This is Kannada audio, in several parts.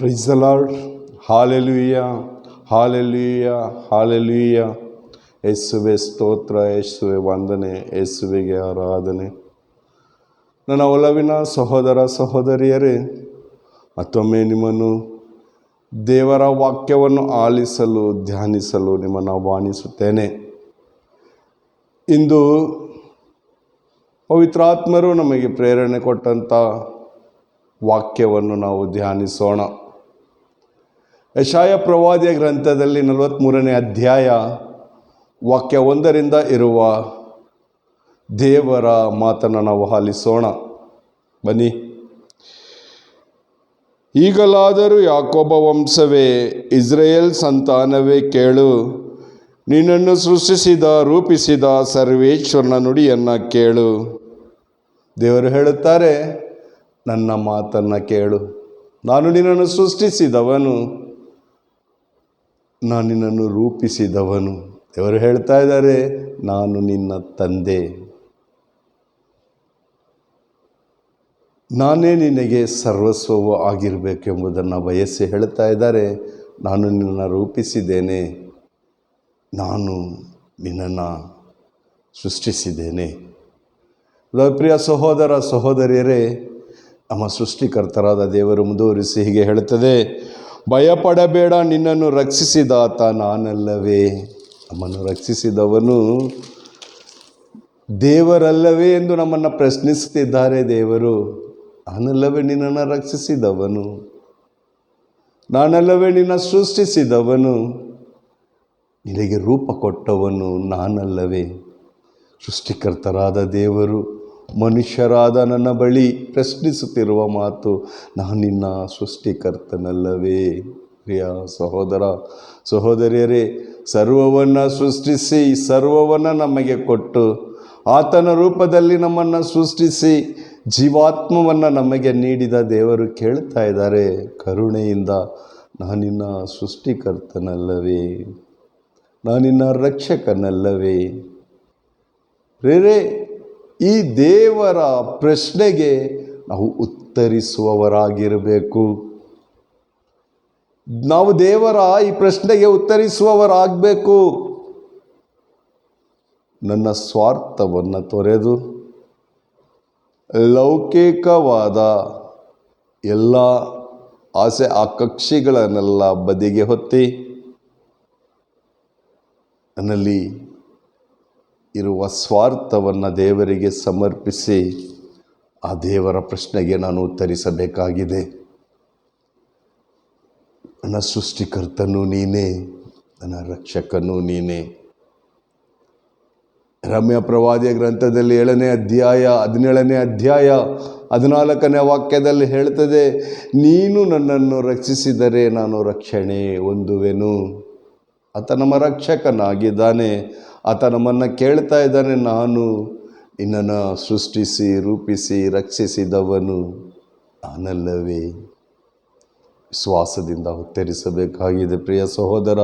Praise the lord hallelujah hallelujah hallelujah ಯೇಸುವೆ ಸ್ತೋತ್ರ ಯೇಸುವೆ ವಂದನೆ ಯೇಸುವೆಗೆ ಆರಾಧನೆ ನನ್ನ ಒಲವಿನ ಸಹೋದರ ಸಹೋದರಿಯರೇ, ಮತ್ತೊಮ್ಮೆ ನಿಮ್ಮನ್ನು ದೇವರ ವಾಕ್ಯವನ್ನು ಆಲಿಸಲು, ಧ್ಯಾನಿಸಲು ನಿಮ್ಮನ್ನು ಆಹ್ವಾನಿಸುತ್ತೇನೆ. ಇಂದು ಪವಿತ್ರಾತ್ಮರು ನಮಗೆ ಪ್ರೇರಣೆ ಕೊಟ್ಟಂಥ ವಾಕ್ಯವನ್ನು ನಾವು ಧ್ಯಾನಿಸೋಣ. ಯಶಾಯ ಪ್ರವಾದಿಯ ಗ್ರಂಥದಲ್ಲಿ ನಲವತ್ತ್ಮೂರನೇ ಅಧ್ಯಾಯ, ವಾಕ್ಯ ಒಂದರಿಂದ ಇರುವ ದೇವರ ಮಾತನ್ನು ನಾವು ಆಲಿಸೋಣ. ಬನ್ನಿ. ಈಗಲಾದರೂ ಯಾಕೋಬ ವಂಶವೇ, ಇಸ್ರೇಲ್ ಸಂತಾನವೇ ಕೇಳು. ನಿನ್ನನ್ನು ಸೃಷ್ಟಿಸಿದ, ರೂಪಿಸಿದ ಸರ್ವೇಶ್ವರನ ನುಡಿಯನ್ನು ಕೇಳು. ದೇವರು ಹೇಳುತ್ತಾರೆ, ನನ್ನ ಮಾತನ್ನು ಕೇಳು. ನಾನು ನಿನ್ನನ್ನು ಸೃಷ್ಟಿಸಿದವನು. ನಾನು ನಿನ್ನನ್ನು ರೂಪಿಸಿದವನು. ದೇವರು ಹೇಳ್ತಾ ಇದ್ದಾರೆ? ನಾನು ನಿನ್ನ ತಂದೆ. ನಾನೇ ನಿನಗೆ ಸರ್ವಸ್ವವು ಆಗಿರಬೇಕೆಂಬುದನ್ನು ಬಯಸಿ ಹೇಳ್ತಾ ಇದ್ದಾರೆ. ನಾನು ನಿನ್ನನ್ನು ರೂಪಿಸಿದ್ದೇನೆ. ನಾನು ನಿನ್ನನ್ನು ಸೃಷ್ಟಿಸಿದ್ದೇನೆ. ಪ್ರಿಯ ಸಹೋದರ ಸಹೋದರಿಯರೇ, ನಮ್ಮ ಸೃಷ್ಟಿಕರ್ತರಾದ ದೇವರು ಮುಂದುವರಿಸಿ ಹೀಗೆ ಹೇಳುತ್ತದೆ. ಭಯಪಡಬೇಡ, ನಿನ್ನನ್ನು ರಕ್ಷಿಸಿದಾತ ನಾನಲ್ಲವೇ. ನಮ್ಮನ್ನು ರಕ್ಷಿಸಿದವನು ದೇವರಲ್ಲವೇ ಎಂದು ನಮ್ಮನ್ನು ಪ್ರಶ್ನಿಸುತ್ತಿದ್ದಾರೆ ದೇವರು. ನಾನಲ್ಲವೇ ನಿನ್ನನ್ನು ರಕ್ಷಿಸಿದವನು. ನಾನಲ್ಲವೇ ನಿನ್ನ ಸೃಷ್ಟಿಸಿದವನು. ನಿನಗೆ ರೂಪ ಕೊಟ್ಟವನು ನಾನಲ್ಲವೇ. ಸೃಷ್ಟಿಕರ್ತರಾದ ದೇವರು ಮನುಷ್ಯರಾದ ನನ್ನ ಬಳಿ ಪ್ರಶ್ನಿಸುತ್ತಿರುವ ಮಾತು, ನಾನು ನಿನ್ನ ಸೃಷ್ಟಿಕರ್ತನಲ್ಲವೇ. ಪ್ರಿಯ ಸಹೋದರ, ಸಹೋದರಿಯರೇ, ಸರ್ವವನ್ನು ಸೃಷ್ಟಿಸಿ, ಸರ್ವವನ್ನು ನಮಗೆ ಕೊಟ್ಟು, ಆತನ ರೂಪದಲ್ಲಿ ನಮ್ಮನ್ನು ಸೃಷ್ಟಿಸಿ, ಜೀವಾತ್ಮವನ್ನು ನಮಗೆ ನೀಡಿದ ದೇವರು ಕೇಳ್ತಾ ಇದ್ದಾರೆ, ಕರುಣೆಯಿಂದ ನಾನಿನ್ನ ಸೃಷ್ಟಿಕರ್ತನಲ್ಲವೇ ನಾನಿನ್ನ ರಕ್ಷಕನಲ್ಲವೇ. ಪ್ರೇರೆ ಈ ದೇವರ ಪ್ರಶ್ನೆಗೆ ನಾವು ಉತ್ತರಿಸುವವರಾಗಿರಬೇಕು. ನಾವು ದೇವರ ಈ ಪ್ರಶ್ನೆಗೆ ಉತ್ತರಿಸುವವರಾಗಬೇಕು. ನನ್ನ ಸ್ವಾರ್ಥವನ್ನು ತೊರೆದು ಲೌಕಿಕವಾದ ಎಲ್ಲ ಆಸೆ ಆಕಕ್ಷಿಗಳನ್ನೆಲ್ಲ ಬದಿಗೆ ಹೊತ್ತಿ ನನ್ನಲ್ಲಿ ಇರುವ ಸ್ವಾರ್ಥವನ್ನು ದೇವರಿಗೆ ಸಮರ್ಪಿಸಿ ಆ ದೇವರ ಪ್ರಶ್ನೆಗೆ ನಾನು ಉತ್ತರಿಸಬೇಕಾಗಿದೆ. ನನ್ನ ಸೃಷ್ಟಿಕರ್ತನೂ ನೀನೇ, ನನ್ನ ರಕ್ಷಕನೂ ನೀನೇ. ರಮ್ಯ ಪ್ರವಾದಿಯ ಗ್ರಂಥದಲ್ಲಿ ಏಳನೇ ಅಧ್ಯಾಯ, ಹದಿನೇಳನೇ ಅಧ್ಯಾಯ, ಹದಿನಾಲ್ಕನೇ ವಾಕ್ಯದಲ್ಲಿ ಹೇಳ್ತದೆ, ನೀನು ನನ್ನನ್ನು ರಕ್ಷಿಸಿದರೆ ನಾನು ರಕ್ಷಣೆ ಹೊಂದುವೆನು. ಆತ ನಮ್ಮ ರಕ್ಷಕನಾಗಿದ್ದಾನೆ. ಆತ ನಮ್ಮನ್ನು ಕೇಳ್ತಾ ಇದ್ದಾನೆ, ನಾನು ನಿನ್ನನ್ನು ಸೃಷ್ಟಿಸಿ, ರೂಪಿಸಿ, ರಕ್ಷಿಸಿದವನು ನಾನಲ್ಲವೇ? ವಿಶ್ವಾಸದಿಂದ ಉತ್ತರಿಸಬೇಕಾಗಿದೆ, ಪ್ರಿಯ ಸಹೋದರ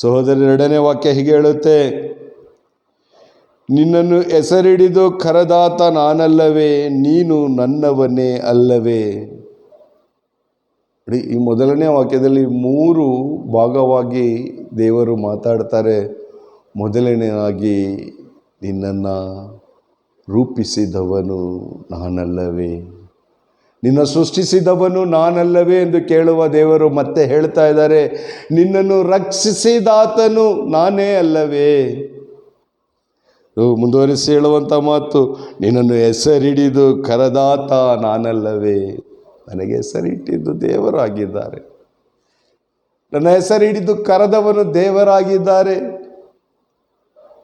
ಸಹೋದರಿ. ಎರಡನೇ ವಾಕ್ಯ ಹೀಗೆ ಹೇಳುತ್ತೆ, ನಿನ್ನನ್ನು ಹೆಸರಿಡಿದು ಕರದಾತ ನಾನಲ್ಲವೇ? ನೀನು ನನ್ನವನೇ ಅಲ್ಲವೇ? ಈ ಮೊದಲನೇ ವಾಕ್ಯದಲ್ಲಿ ಮೂರು ಭಾಗವಾಗಿ ದೇವರು ಮಾತಾಡ್ತಾರೆ. ಮೊದಲನೆಯಾಗಿ ನಿನ್ನನ್ನು ರೂಪಿಸಿದವನು ನಾನಲ್ಲವೇ? ನಿನ್ನ ಸೃಷ್ಟಿಸಿದವನು ನಾನಲ್ಲವೇ ಎಂದು ಕೇಳುವ ದೇವರು ಮತ್ತೆ ಹೇಳ್ತಾ ಇದ್ದಾರೆ, ನಿನ್ನನ್ನು ರಕ್ಷಿಸಿದಾತನು ನಾನೇ ಅಲ್ಲವೇ? ಮುಂದುವರಿಸಿ ಹೇಳುವಂಥ ಮಾತು, ನಿನ್ನನ್ನು ಹೆಸರಿಡಿದು ಕರದಾತ ನಾನಲ್ಲವೇ? ನನಗೆ ಹೆಸರಿಟ್ಟಿದ್ದು ದೇವರಾಗಿದ್ದಾರೆ. ನನ್ನ ಹೆಸರಿಡಿದು ಕರೆದವನು ದೇವರಾಗಿದ್ದಾರೆ.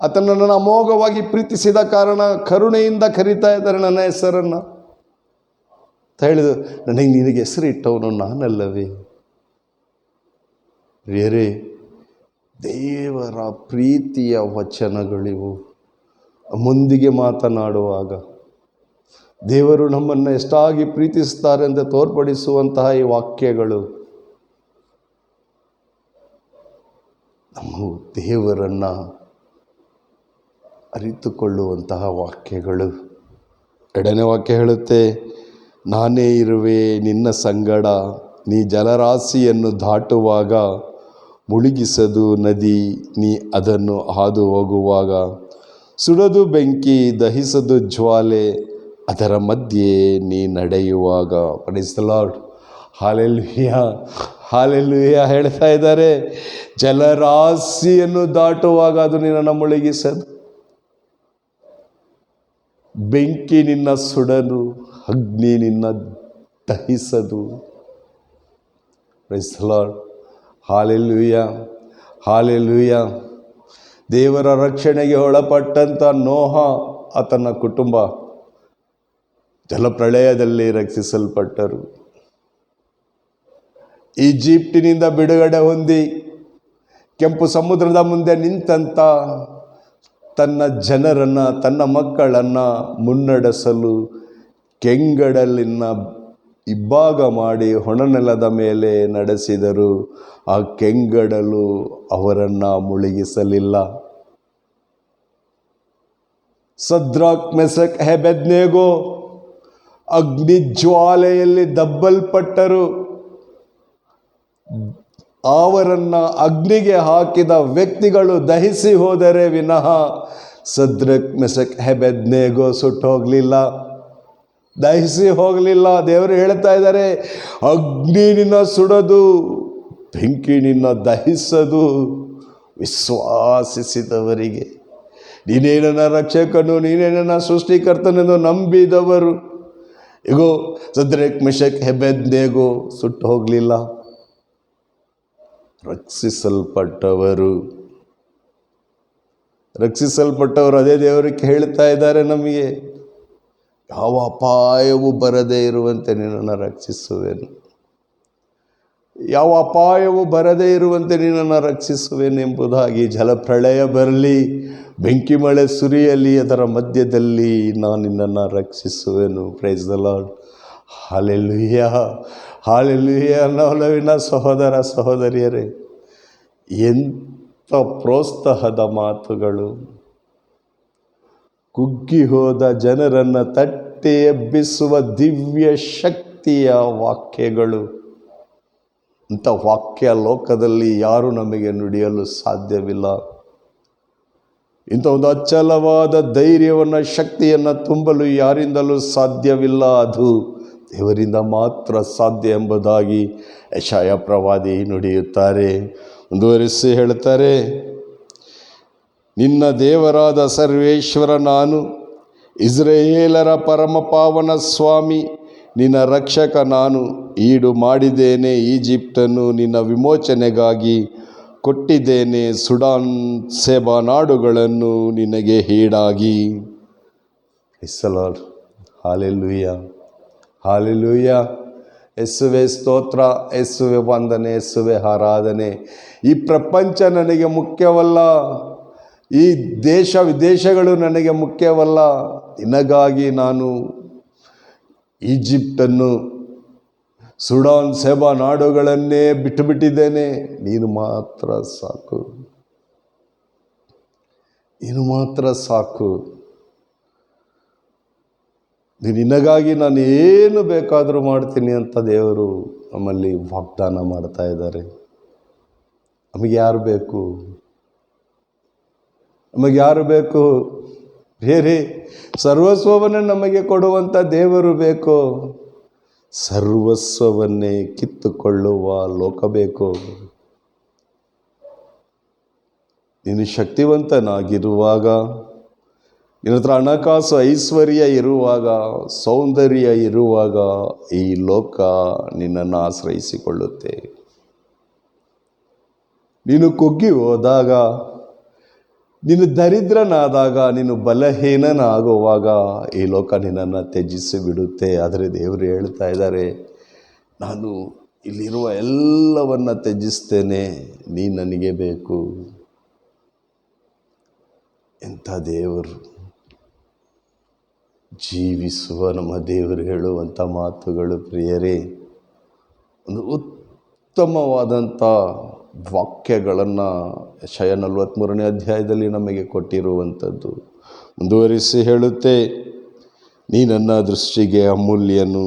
ಆತನನ್ನು ಅಮೋಘವಾಗಿ ಪ್ರೀತಿಸಿದ ಕಾರಣ ಕರುಣೆಯಿಂದ ಕರೀತಾ ಇದ್ದಾರೆ ನನ್ನ ಹೆಸರನ್ನು. ಅಂತ ಹೇಳಿದು ನನಗೆ ನಿನಗೆ ಹೆಸರಿಟ್ಟವನು ನಾನಲ್ಲವೇ? ಬೇರೆ ದೇವರ ಪ್ರೀತಿಯ ವಚನಗಳಿವು. ಮುಂದಿಗೆ ಮಾತನಾಡುವಾಗ, ದೇವರು ನಮ್ಮನ್ನು ಎಷ್ಟಾಗಿ ಪ್ರೀತಿಸ್ತಾರೆ ಅಂತ ತೋರ್ಪಡಿಸುವಂತಹ ಈ ವಾಕ್ಯಗಳು, ನಮ್ಮ ದೇವರನ್ನು ಅರಿತುಕೊಳ್ಳುವಂತಹ ವಾಕ್ಯಗಳು. ಎರಡನೇ ವಾಕ್ಯ ಹೇಳುತ್ತೆ, ನಾನೇ ಇರುವೆ, ನಿನ್ನ ಸಂಗಡ. ನೀ ಜಲರಾಶಿಯನ್ನು ದಾಟುವಾಗ, ಮುಳುಗಿಸದು ನದಿ, ನೀ ಅದನ್ನು ಹಾದು ಹೋಗುವಾಗ ಸುಡದು ಬೆಂಕಿ, ದಹಿಸದು ಜ್ವಾಲೆ, ಅದರ ಮಧ್ಯೆ ನೀ ನಡೆಯುವಾಗ. ಲಾರ್ಡ್ ಹಾಲೆಲ್ವಿಯ ಹಾಲೆಲ್ಲುಯ್ಯ ಹೇಳ್ತಾ ಇದ್ದಾರೆ. ಜಲರಾಶಿಯನ್ನು ದಾಟುವಾಗ ಅದು ನಿನ್ನನ್ನು ಮುಳುಗಿಸದು. ಬೆಂಕಿ ನಿನ್ನ ಸುಡಲು ಅಗ್ನಿ ನಿನ್ನ ದಹಿಸದು. ಪ್ರೈಸ್ಲಾಡ್ ಹಾಲೆಲ್ಲುಯ್ಯ ಹಾಲೆಲ್ಲುಯ್ಯ ದೇವರ ರಕ್ಷಣೆಗೆ ಒಳಪಟ್ಟಂಥ ನೋಹ ಆತನ ಕುಟುಂಬ ಜಲಪ್ರಳಯದಲ್ಲಿ ರಕ್ಷಿಸಲ್ಪಟ್ಟರು. ಈಜಿಪ್ಟಿನಿಂದ ಬಿಡುಗಡೆ ಹೊಂದಿ ಕೆಂಪು ಸಮುದ್ರದ ಮುಂದೆ ನಿಂತಂಥ ತನ್ನ ಜನರನ್ನು, ತನ್ನ ಮಕ್ಕಳನ್ನು ಮುನ್ನಡೆಸಲು ಕೆಂಗಡಲಿನ ಇಬ್ಬಾಗ ಮಾಡಿ ಹೊಣನೆಲದ ಮೇಲೆ ನಡೆಸಿದರು. ಆ ಕೆಂಗಡಲು ಅವರನ್ನು ಮುಳುಗಿಸಲಿಲ್ಲ. ಸದ್ರಾಕ್ ಮೆಸಕ್ ಹೆಬೆದ್ನೇಗೋ ಅಗ್ನಿ ಜ್ವಾಲೆಯಲ್ಲಿ ದಬ್ಬಲ್ಪಟ್ಟರು. ಅವರನ್ನು ಅಗ್ನಿಗೆ ಹಾಕಿದ ವ್ಯಕ್ತಿಗಳು ದಹಿಸಿ ಹೋದರೆ ವಿನಃ ಸದ್ರಕ್ ಮೆಸಕ್ ಹೆಬೆದ್ನೇಗೋ ಸುಟ್ಟು ಹೋಗಲಿಲ್ಲ. ದಹಿಸಿ ಹೋಗಲಿಲ್ಲ. ದೇವರು ಹೇಳ್ತಾ ಇದ್ದಾರೆ, ಅಗ್ನಿ ನಿನ್ನ ಸುಡದು, ಬೆಂಕಿ ನಿನ್ನ ದಹಿಸದು, ವಿಶ್ವಾಸಿಸಿದವರಿಗೆ. ನೀನೇನನ್ನ ರಕ್ಷಕನು, ನೀನೇ ನನ್ನ ಸೃಷ್ಟಿಕರ್ತನೆಂದು ನಂಬಿದವರು. ಇಗೋ, ಸದ್ರಕ್ ಮಿಷಕ್ ಹೆಬೆದ್ನೇಗೋ ಸುಟ್ಟು ಹೋಗಲಿಲ್ಲ. ರಕ್ಷಿಸಲ್ಪಟ್ಟವರು. ರಕ್ಷಿಸಲ್ಪಟ್ಟವರು ಅದೇ ದೇವರಿಗೆ ಹೇಳ್ತಾ ಇದ್ದಾರೆ ನಮಗೆ. ಯಾವ ಅಪಾಯವೂ ಬರದೇ ಇರುವಂತೆ ನಿನ್ನನ್ನು ರಕ್ಷಿಸುವೆನು. ಯಾವ ಅಪಾಯವೂ ಬರದೇ ಇರುವಂತೆ ನಿನ್ನನ್ನು ರಕ್ಷಿಸುವೆನೆಂಬುದಾಗಿ ಜಲಪ್ರಳಯ ಬರಲಿ, ಬೆಂಕಿ ಮಳೆ ಸುರಿಯಲಿ, ಅದರ ಮಧ್ಯದಲ್ಲಿ ನಾನು ನಿನ್ನನ್ನು ರಕ್ಷಿಸುವೆನು. Praise the lord hallelujah hallelujah ನವಲವಿನ ಸಹೋದರ ಸಹೋದರಿಯರೇ, ಎಂಥ ಪ್ರೋತ್ಸಾಹದ ಮಾತುಗಳು. ಕುಗ್ಗಿ ಹೋದ ಜನರನ್ನು ತಟ್ಟೆ ಎಬ್ಬಿಸುವ ದಿವ್ಯ ಶಕ್ತಿಯ ವಾಕ್ಯಗಳು. ಇಂಥ ವಾಕ್ಯ ಲೋಕದಲ್ಲಿ ಯಾರು ನಮಗೆ ನುಡಿಯಲು ಸಾಧ್ಯವಿಲ್ಲ. ಇಂಥ ಒಂದು ಅಚ್ಚಲವಾದ ಧೈರ್ಯವನ್ನು ಶಕ್ತಿಯನ್ನು ತುಂಬಲು ಯಾರಿಂದಲೂ ಸಾಧ್ಯವಿಲ್ಲ ಅದು. ದೇವರಿಂದ ಮಾತ್ರ ಸಾಧ್ಯ ಎಂಬುದಾಗಿ ಯಶಾಯ ಪ್ರವಾದಿ ನುಡಿಯುತ್ತಾರೆ. ಮುಂದುವರಿಸಿ ಹೇಳ್ತಾರೆ ನಿನ್ನ ದೇವರಾದ ಸರ್ವೇಶ್ವರ ನಾನು ಇಸ್ರೇಲರ ಪರಮಪಾವನ ಸ್ವಾಮಿ, ನಿನ್ನ ರಕ್ಷಕ ನಾನು, ಈಡು ಮಾಡಿದ್ದೇನೆ ಈಜಿಪ್ಟನ್ನು ನಿನ್ನ ವಿಮೋಚನೆಗಾಗಿ, ಕೊಟ್ಟಿದ್ದೇನೆ ಸುಡಾನ್ ಸೇಬಾ ನಾಡುಗಳನ್ನು ನಿನಗೆ ಹೀಡಾಗಿ. ಇಸಲಾಲ್ ಹಾಲೆಲ್ಲುಯ್ಯ ಹಾಲೆಲ್ಲುಯ್ಯ ಎಸ್ಸುವೆ ಸ್ತೋತ್ರ ಎಸ್ಸುವೆ ವಂದನೆ ಎಸ್ಸುವೆ ಆರಾಧನೆ. ಈ ಪ್ರಪಂಚ ನನಗೆ ಮುಖ್ಯವಲ್ಲ. ಈ ದೇಶ ವಿದೇಶಗಳು ನನಗೆ ಮುಖ್ಯವಲ್ಲ. ನಿನಗಾಗಿ ನಾನು ಈಜಿಪ್ಟನ್ನು, ಸುಡಾನ್ ಸೆಬಾ ನಾಡುಗಳನ್ನೇ ಬಿಟ್ಟುಬಿಟ್ಟಿದ್ದೇನೆ. ನೀನು ಮಾತ್ರ ಸಾಕು. ನೀನು ಮಾತ್ರ ಸಾಕು. ನಿನಗಾಗಿ ನಾನು ಏನು ಬೇಕಾದರೂ ಮಾಡ್ತೀನಿ ಅಂತ ದೇವರು ನಮ್ಮಲ್ಲಿ ವಾಗ್ದಾನ ಮಾಡ್ತಾ ಇದ್ದಾರೆ. ನಮಗೆ ಯಾರು ಬೇಕು? ನಮಗೆ ಯಾರು ಬೇಕು? ಬೇರೆ ಸರ್ವಸ್ವವನ್ನೇ ನಮಗೆ ಕೊಡುವಂಥ ದೇವರು ಬೇಕು. ಸರ್ವಸ್ವವನ್ನೇ ಕಿತ್ತುಕೊಳ್ಳುವ ಲೋಕ ಬೇಕು. ನೀನು ಶಕ್ತಿವಂತನಾಗಿರುವಾಗ ನಿನ್ನ ಹತ್ರ ಹಣಕಾಸು ಐಶ್ವರ್ಯ ಇರುವಾಗ, ಸೌಂದರ್ಯ ಇರುವಾಗ ಈ ಲೋಕ ನಿನ್ನನ್ನು ಆಶ್ರಯಿಸಿಕೊಳ್ಳುತ್ತೆ. ನೀನು ಕುಗ್ಗಿ ಹೋದಾಗ, ನೀನು ದರಿದ್ರನಾದಾಗ, ನೀನು ಬಲಹೀನನಾಗುವಾಗ ಈ ಲೋಕ ನಿನ್ನನ್ನು ತ್ಯಜಿಸಿ ಬಿಡುತ್ತೆ. ಆದರೆ ದೇವರು ಹೇಳ್ತಾ ಇದ್ದಾರೆ, ನಾನು ಇಲ್ಲಿರುವ ಎಲ್ಲವನ್ನು ತ್ಯಜಿಸ್ತೇನೆ, ನೀ ನನಗೆ ಬೇಕು. ಎಂಥ ದೇವರು. ಜೀವಿಸುವ ನಮ್ಮ ದೇವರು ಹೇಳುವಂಥ ಮಾತುಗಳು ಪ್ರಿಯರೇ, ಒಂದು ಉತ್ತಮವಾದಂಥ ವಾಕ್ಯಗಳನ್ನು ಶಯ ನಲವತ್ತ್ಮೂರನೇ ಅಧ್ಯಾಯದಲ್ಲಿ ನಮಗೆ ಕೊಟ್ಟಿರುವಂಥದ್ದು. ಮುಂದುವರಿಸಿ ಹೇಳುತ್ತೆ, ನೀ ನನ್ನ ದೃಷ್ಟಿಗೆ ಅಮೂಲ್ಯನು,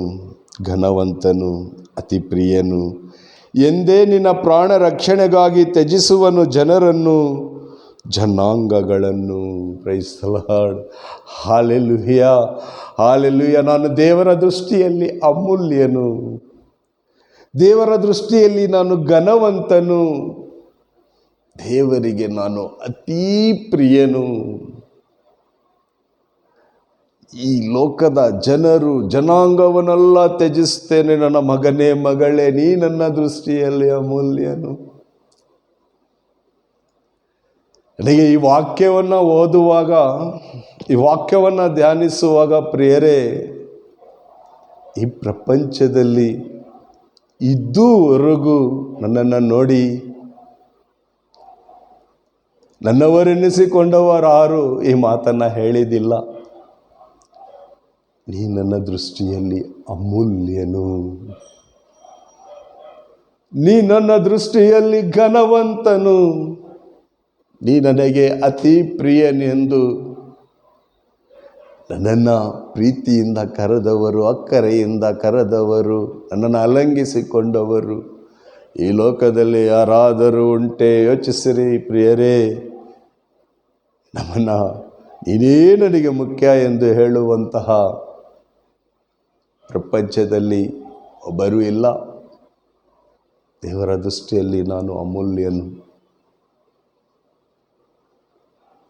ಘನವಂತನು ಅತಿ ಪ್ರಿಯನು ಎಂದೇ ನಿನ್ನ ಪ್ರಾಣ ರಕ್ಷಣೆಗಾಗಿ ತ್ಯಜಿಸುವನು ಜನರನ್ನು ಜನಾಂಗಗಳನ್ನು ಪ್ರೈಸಲಾಡ್ ಹಾಲೆಲುಹಿಯ ಹಾಲೆಲುಹಿಯ ನಾನು ದೇವರ ದೃಷ್ಟಿಯಲ್ಲಿ ಅಮೂಲ್ಯನು. ದೇವರ ದೃಷ್ಟಿಯಲ್ಲಿ ನಾನು ಘನವಂತನು. ದೇವರಿಗೆ ನಾನು ಅತೀ ಪ್ರಿಯನು. ಈ ಲೋಕದ ಜನರು, ಜನಾಂಗವನ್ನೆಲ್ಲ ತ್ಯಜಿಸ್ತೇನೆ. ನನ್ನ ಮಗನೇ, ಮಗಳೇ, ನೀ ನನ್ನ ದೃಷ್ಟಿಯಲ್ಲಿ ಅಮೂಲ್ಯನು. ನನಗೆ ಈ ವಾಕ್ಯವನ್ನು ಓದುವಾಗ, ಈ ವಾಕ್ಯವನ್ನು ಧ್ಯಾನಿಸುವಾಗ ಪ್ರಿಯರೇ, ಈ ಪ್ರಪಂಚದಲ್ಲಿ ಇದ್ದೂವರೆಗೂ ನನ್ನನ್ನು ನೋಡಿ ನನ್ನವರೆನ್ನಿಸಿಕೊಂಡವರಾರು ಈ ಮಾತನ್ನು ಹೇಳಿದಿಲ್ಲ. ನೀ ನನ್ನ ದೃಷ್ಟಿಯಲ್ಲಿ ಅಮೂಲ್ಯನು. ನೀ ನನ್ನ ದೃಷ್ಟಿಯಲ್ಲಿ ಘನವಂತನು. ನೀ ನನಗೆ ಅತಿ ಪ್ರಿಯನೆಂದು. ನನ್ನನ್ನು ಪ್ರೀತಿಯಿಂದ ಕರೆದವರು, ಅಕ್ಕರೆಯಿಂದ ಕರೆದವರು, ನನ್ನನ್ನು ಅಲಂಗಿಸಿಕೊಂಡವರು. ಈ ಲೋಕದಲ್ಲಿ ಯಾರಾದರೂ ಉಂಟೆ, ಯೋಚಿಸಿರಿ ಪ್ರಿಯರೇ. ನಮ್ಮನ್ನು ನೀನೇ ನನಗೆ ಮುಖ್ಯ ಎಂದು ಹೇಳುವಂತಹ ಪ್ರಪಂಚದಲ್ಲಿ ಒಬ್ಬರೂ ಇಲ್ಲ. ದೇವರ ದೃಷ್ಟಿಯಲ್ಲಿ ನಾನು ಅಮೂಲ್ಯನು.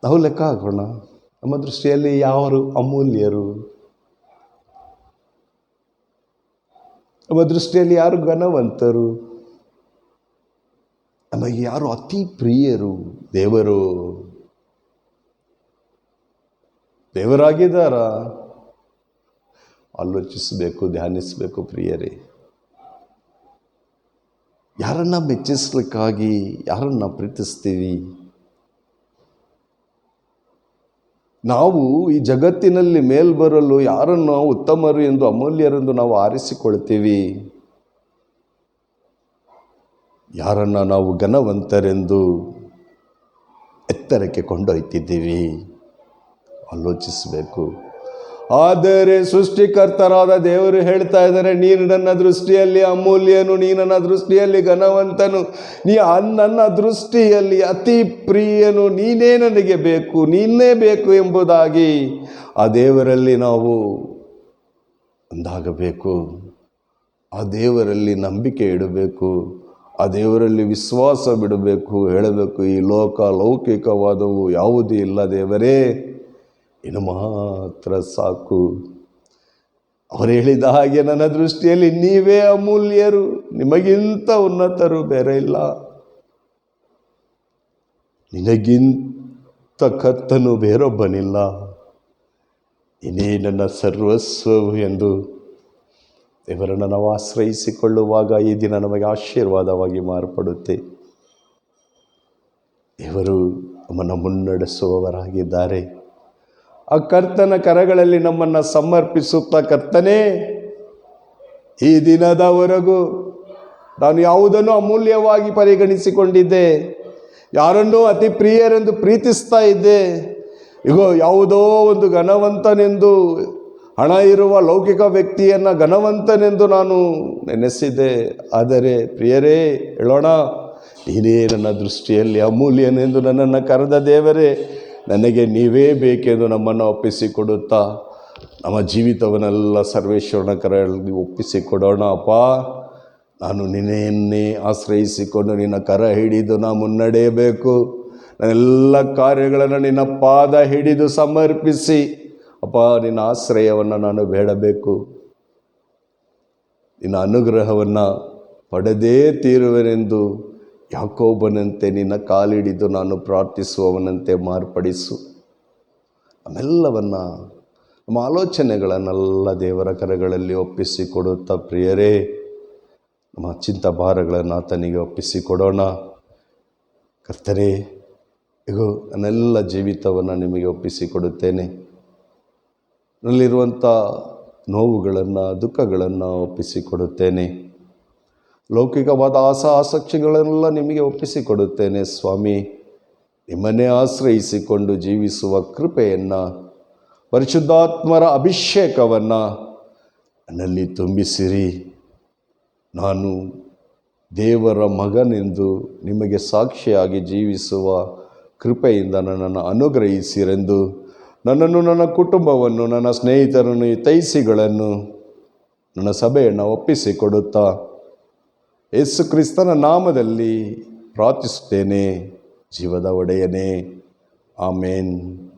ನಾವು ಲೆಕ್ಕ ಹಾಕೋಣ. ನಮ್ಮ ದೃಷ್ಟಿಯಲ್ಲಿ ಯಾರು ಅಮೂಲ್ಯರು? ನಮ್ಮ ದೃಷ್ಟಿಯಲ್ಲಿ ಯಾರು ಘನವಂತರು? ನಮಗೆ ಯಾರು ಅತಿ ಪ್ರಿಯರು? ದೇವರು. ದೇವರಾಗಿದ್ದಾರ. ಆಲೋಚಿಸಬೇಕು, ಧ್ಯಾನಿಸಬೇಕು ಪ್ರಿಯರೇ. ಯಾರನ್ನ ಮೆಚ್ಚಿಸ್ಲಿಕ್ಕಾಗಿ, ಯಾರನ್ನ ಪ್ರೀತಿಸ್ತೀವಿ? ನಾವು ಈ ಜಗತ್ತಿನಲ್ಲಿ ಮೇಲ್ಬರಲು ಯಾರನ್ನು ಉತ್ತಮರು ಎಂದು ಅಮೂಲ್ಯರೆಂದು ನಾವು ಆರಿಸಿಕೊಳ್ತೀವಿ? ಯಾರನ್ನ ನಾವು ಘನವಂತರೆಂದು ಎತ್ತರಕ್ಕೆ ಕೊಂಡೊಯ್ತಿದ್ದೀವಿ? ಆಲೋಚಿಸಬೇಕು. ಆದರೆ ಸೃಷ್ಟಿಕರ್ತರಾದ ದೇವರು ಹೇಳ್ತಾ ಇದ್ದಾರೆ, ನೀನು ನನ್ನ ದೃಷ್ಟಿಯಲ್ಲಿ ಅಮೂಲ್ಯನು ನೀ ನನ್ನ ದೃಷ್ಟಿಯಲ್ಲಿ ಘನವಂತನು, ನೀ ನನ್ನ ದೃಷ್ಟಿಯಲ್ಲಿ ಅತಿ ಪ್ರಿಯನು, ನೀನೇ ನನಗೆ ಬೇಕು ನೀನೇ ಬೇಕು ಎಂಬುದಾಗಿ ಆ ದೇವರಲ್ಲಿ ನಾವು ಒಂದಾಗಬೇಕು ಆ ದೇವರಲ್ಲಿ ನಂಬಿಕೆ ಇಡಬೇಕು, ಆ ದೇವರಲ್ಲಿ ವಿಶ್ವಾಸ ಬಿಡಬೇಕು, ಹೇಳಬೇಕು, ಈ ಲೋಕ ಲೌಕಿಕವಾದವು ಯಾವುದೂ ಇಲ್ಲ ದೇವರೇ. ಇನ್ನು ಮಾತ್ರ ಸಾಕು. ಅವರು ಹೇಳಿದ ಹಾಗೆ ನನ್ನ ದೃಷ್ಟಿಯಲ್ಲಿ ನೀವೇ ಅಮೂಲ್ಯರು. ನಿಮಗಿಂತ ಉನ್ನತರು ಬೇರೆ ಇಲ್ಲ. ನಿನಗಿಂತ ಕತ್ತನು ಬೇರೊಬ್ಬನಿಲ್ಲ. ಇನ್ನೇ ನನ್ನ ಸರ್ವಸ್ವವು ಎಂದು ದೇವರನ್ನು ನಾವು ಆಶ್ರಯಿಸಿಕೊಳ್ಳುವಾಗ ಈ ದಿನ ನಮಗೆ ಆಶೀರ್ವಾದವಾಗಿ ಮಾರ್ಪಡುತ್ತೆ. ದೇವರು ನಮ್ಮನ್ನು ಮುನ್ನಡೆಸುವವರಾಗಿದ್ದಾರೆ. ಆ ಕರ್ತನ ಕರಗಳಲ್ಲಿ ನಮ್ಮನ್ನು ಸಮರ್ಪಿಸುತ್ತಾ ಕರ್ತನೇ, ಈ ದಿನದವರೆಗೂ ನಾನು ಯಾವುದನ್ನು ಅಮೂಲ್ಯವಾಗಿ ಪರಿಗಣಿಸಿಕೊಂಡಿದ್ದೆ, ಯಾರನ್ನೂ ಅತಿ ಪ್ರಿಯರೆಂದು ಪ್ರೀತಿಸ್ತಾ ಇದ್ದೆ, ಇಗೋ, ಯಾವುದೋ ಒಂದು ಘನವಂತನೆಂದು, ಹಣ ಇರುವ ಲೌಕಿಕ ವ್ಯಕ್ತಿಯನ್ನು ಘನವಂತನೆಂದು ನಾನು ನೆನೆಸಿದ್ದೆ. ಆದರೆ ಪ್ರಿಯರೇ, ಹೇಳೋಣ, ನೀನೇ ನನ್ನ ದೃಷ್ಟಿಯಲ್ಲಿ ಅಮೂಲ್ಯನೆಂದು ನನ್ನನ್ನು ಕರೆದ ದೇವರೇ ನನಗೆ ನೀವೇ ಬೇಕೆಂದು ನಮ್ಮನ್ನು ಒಪ್ಪಿಸಿಕೊಡುತ್ತಾ, ನಮ್ಮ ಜೀವಿತವನ್ನೆಲ್ಲ ಸರ್ವೇಶ್ವರನ ಕರೆಯಲ್ಲಿ ಒಪ್ಪಿಸಿಕೊಡೋಣ. ಅಪ್ಪ, ನಾನು ನಿನ್ನೆಯನ್ನೇ ಆಶ್ರಯಿಸಿಕೊಂಡು ನಿನ್ನ ಕರ ಹಿಡಿದು ನಾ ಮುನ್ನಡೆಯಬೇಕು. ನನ್ನೆಲ್ಲ ಕಾರ್ಯಗಳನ್ನು ನಿನ್ನ ಪಾದ ಹಿಡಿದು ಸಮರ್ಪಿಸಿ. ಅಪ್ಪ, ನಿನ್ನ ಆಶ್ರಯವನ್ನು ನಾನು ಬೇಡಬೇಕು. ನಿನ್ನ ಅನುಗ್ರಹವನ್ನು ಪಡೆದೇ ತೀರುವೆನೆಂದು ಯಾಕೋಬನಂತೆ ನಿನ್ನ ಕಾಲಿಡಿದು ನಾನು ಪ್ರಾರ್ಥಿಸುವವನಂತೆ ಮಾರ್ಪಡಿಸು. ಅವೆಲ್ಲವನ್ನು ನಮ್ಮ ಆಲೋಚನೆಗಳನ್ನೆಲ್ಲ ದೇವರ ಕರೆಗಳಲ್ಲಿ ಒಪ್ಪಿಸಿಕೊಡುತ್ತಾ ಪ್ರಿಯರೇ, ನಮ್ಮ ಚಿಂತ ಭಾರಗಳನ್ನು ಆತನಿಗೆ ಒಪ್ಪಿಸಿಕೊಡೋಣ. ಕರ್ತರೇ ಇಗೋ, ನನ್ನೆಲ್ಲ ಜೀವಿತವನ್ನು ನಿಮಗೆ ಒಪ್ಪಿಸಿಕೊಡುತ್ತೇನೆ. ನಲ್ಲಿರುವಂಥ ನೋವುಗಳನ್ನು, ದುಃಖಗಳನ್ನು ಒಪ್ಪಿಸಿಕೊಡುತ್ತೇನೆ. ಲೌಕಿಕವಾದ ಆಸಾ ಆಸಕ್ತಿಗಳನ್ನೆಲ್ಲ ನಿಮಗೆ ಒಪ್ಪಿಸಿಕೊಡುತ್ತೇನೆ ಸ್ವಾಮಿ. ನಿಮ್ಮನ್ನೇ ಆಶ್ರಯಿಸಿಕೊಂಡು ಜೀವಿಸುವ ಕೃಪೆಯನ್ನು, ಪರಿಶುದ್ಧಾತ್ಮರ ಅಭಿಷೇಕವನ್ನು ನನ್ನಲ್ಲಿ ತುಂಬಿಸಿರಿ. ನಾನು ದೇವರ ಮಗನೆಂದು ನಿಮಗೆ ಸಾಕ್ಷಿಯಾಗಿ ಜೀವಿಸುವ ಕೃಪೆಯಿಂದ ನನ್ನನ್ನು ಅನುಗ್ರಹಿಸಿರೆಂದು, ನನ್ನನ್ನು ನನ್ನ ಕುಟುಂಬವನ್ನು, ನನ್ನ ಸ್ನೇಹಿತರನ್ನು ತೈಸಿಗಳನ್ನು ನನ್ನ ಸಭೆಯನ್ನು ಒಪ್ಪಿಸಿಕೊಡುತ್ತಾ ಯೇಸು ಕ್ರಿಸ್ತನ ನಾಮದಲ್ಲಿ ಪ್ರಾರ್ಥಿಸುತ್ತೇನೆ. ಜೀವದ ಒಡೆಯನೇ. ಆಮೇನ್.